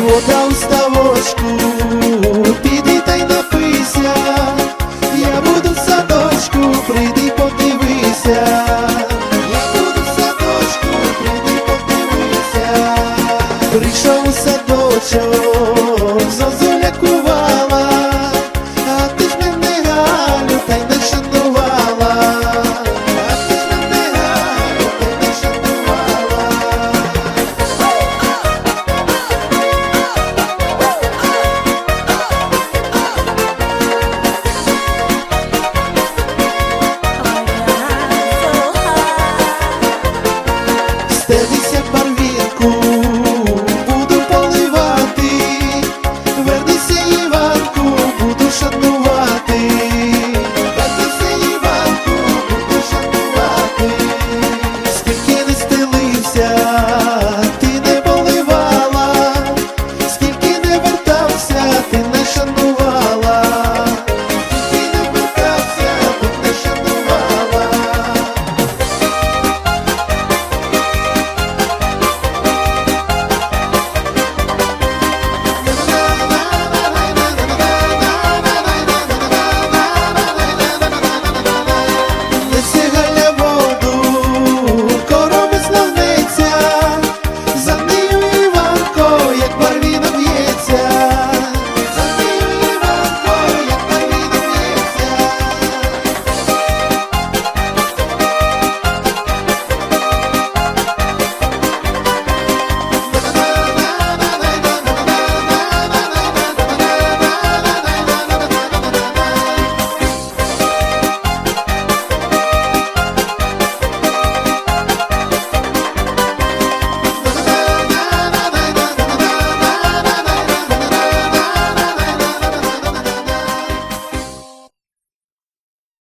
вода у ставочку, піди та й напися, я буду в садочку, прийди подивися, я буду в садочку, прийди подивися, прийшов у садочок,